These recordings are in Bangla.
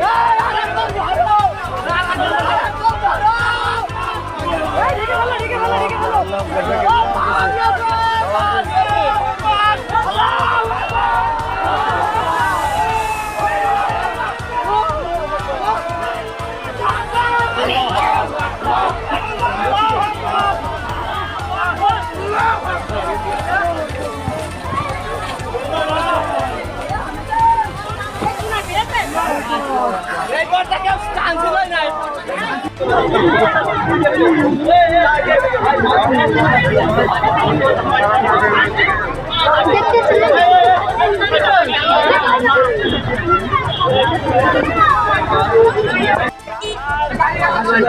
Yeah!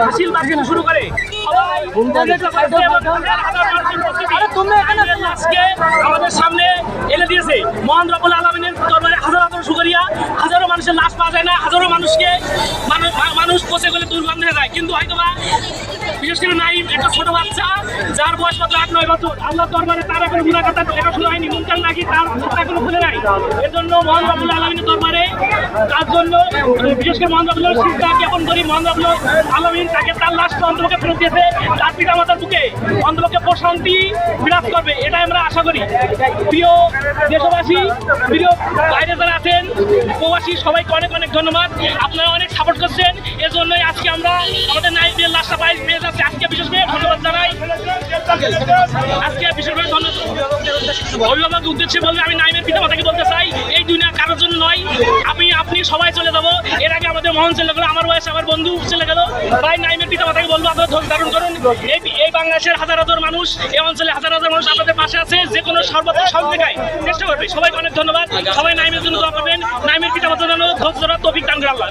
হাসিল মার্কেট শুরু করে আমাদের সামনে এনে দিয়েছে মহান রবুল আলমিনের দরবারে হাজার হাজার সুগরিয়া মানুষের লাশ পাওয়া যায় না, হাজারো মানুষকে মানুষ পচে গেলে দুর্গন্ধ যায়। কিন্তু হয়তো বা বিশেষ করে নাইম, একটা ছোট বাচ্চা, যার বয়স মাত্র আট, নয় বছর। আল্লাহ দরবারে তার এখন গুণা কথা দেখাশোনা হয়নি। মুনকাল নাকি তার হাতটা এখনও খুলে নাই। এর জন্য মহান রবুল আলমিনের দরবারে তার জন্য বিশেষ করে মহান রবুল সিদ্ধা জ্ঞাপন করি। মহান রবুল আলমিন তাকে তার লাশটা অন্তকে ফেরত দিয়েছে। তার পিতা মাতার বুকে অন্তকে প্রশান্তি বিরাজ করবে, এটাই আমরা আশা করি। প্রিয় দেশবাসী, প্রিয় বাইরে যারা আছেন, প্রবাসী, সবাইকে অনেক অনেক ধন্যবাদ। আপনারা অনেক সাপোর্ট করছেন, এজন্যই আজকে আমরা আমাদের নাইবের লাশটা পাই পেয়ে যাচ্ছি। আজকে বিশেষ করে ধন্যবাদ জানাই। আজকে বিশেষ করে ধন্যবাদ। অভিভাবক উদ্দেশ্যে বলবে আমি নাইমের পিতা মাতাকে বলতে চাই, এই দুনিয়া কারোর জন্য নয়। আমি, আপনি সবাই চলে যাব। এর আমাদের মহন চলে গেলো, আমার বয়স আমার বন্ধু চলে গেল তাই নাইমের পিতা মাতাকে বলব, আপনারা ধারণ করুন। এই এই বাংলাদেশের হাজার হাজার মানুষ, এই অঞ্চলে হাজার হাজার মানুষ আপনাদের পাশে আছে, যে কোনো সর্বত্র সব জায়গায় চেষ্টা করবে। সবাই অনেক ধন্যবাদ। সবাই নাইমের জন্য দোয়া করবেন। নাইমের পিতা মাতার জন্য ধৈর্য ধরা দান করে আল্লাহ